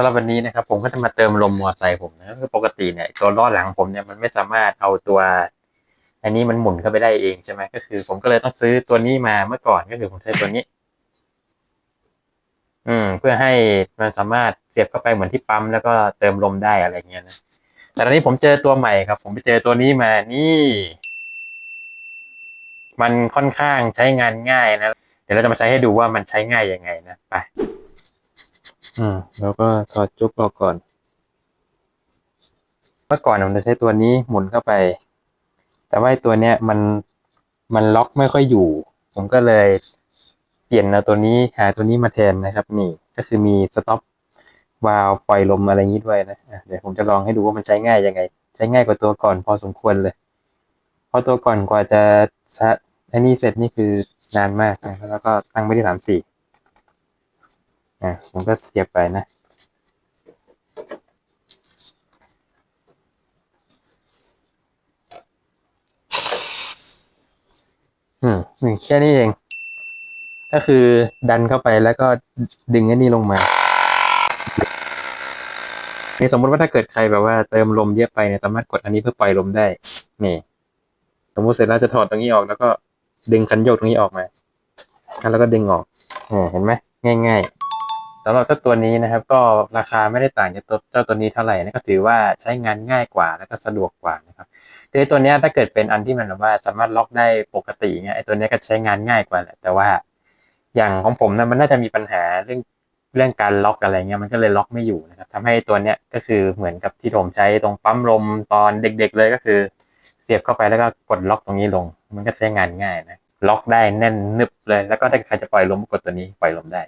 สำหรับวันนี้นะครับผมก็จะมาเติมลมมอเตอร์ไซค์ผมนะคือปกติเนี่ยตัวล้อหลังผมเนี่ยมันไม่สามารถเอาตัว อันนี้มันหมุนเข้าไปได้เองใช่ไหมก็คือ ผมก็เลยต้องซื้อตัวนี้มาเมื่อก่อนก็คือผมใช้ตัวนี้ อืม เพื่อให้มันสามารถเสียบเข้าไปเหมือนที่ปั๊มแล้วก็เติมลมได้อะไรเงี้ยนะแต่ตอนนี้ผมเจอตัวใหม่ครับ ผมไปเจอตัวนี้มานี่ มันค่อนข้างใช้งานง่ายนะเดี๋ยวเราจะมาใช้ให้ดูว่ามันใช้ง่ายยังไงนะไป อืมแล้วก็ถอดจุ๊บออกก่อน เมื่อก่อนผมจะใช้ตัวนี้หมุนเข้าไป แต่ว่าตัวเนี้ยมันมันล็อกไม่ค่อยอยู่ ผมก็เลยเปลี่ยนเอาตัวนี้หาตัวนี้มาแทนนะครับ นี่ก็คือมีสต็อปวาล์วปล่อยลมอะไรอย่างนี้ด้วยนะเดี๋ยวผมจะลองให้ดูว่ามันใช้ง่ายยังไง ใช้ง่ายกว่าตัวก่อนพอสมควรเลย เพราะตัวก่อนกว่าจะชะอันนี้เสร็จนี่คือนานมากนะแล้วก็ตั้งไม่ได้สามสี่ อะผมก็เสียบไปนะ อืมนี่แค่นี้เอง ก็คือดันเข้าไปแล้วก็ดึงไอ้นี่ลงมานี่สมมติว่าถ้าเกิดใครแบบว่าเติมลมเยอะไปเนี่ยสามารถกดอันนี้เพื่อปล่อยลมได้ นี่ สมมติเสร็จแล้วจะถอดตรงนี้ออกแล้วก็ดึงคันโยกตรงนี้ออกมาแล้วก็ดึงออกเออเห็นไหมง่าย ๆำหรับเจ้าตัวนี้นะครับ ก็ราคาไม่ได้ต่างจากตัวเจ้าตัวนี้เท่าไหร่นะก็ถือว่าใช้งานง่ายกว่าแล้วก็สะดวกกว่านะครับคือตัวนี้ถ้าเกิดเป็นอันที่มันแบบว่าสามารถล็อกได้ปกติเนี่ยไอ้ตัวนี้ก็ใช้งานง่ายกว่าแหละแต่ว่าอย่างของผมนะมันน่าจะมีปัญหาเรื่องเรื่องการล็อกอะไรเงี้ยมันก็เลยล็อกไม่อยู่นะครับทำให้ตัวเนี้ยก็คือเหมือนกับที่ผมใช้ตรงปั๊มลมตอนเด็ก ๆ เลยก็คือ เสียบเข้าไปแล้วก็กดล็อกตรงนี้ลง มันก็ใช้งานง่ายนะล็อกได้แน่นนึบเลย แล้วก็ถ้าใครจะปล่อยลมกดตัวนี้ปล่อยลมได้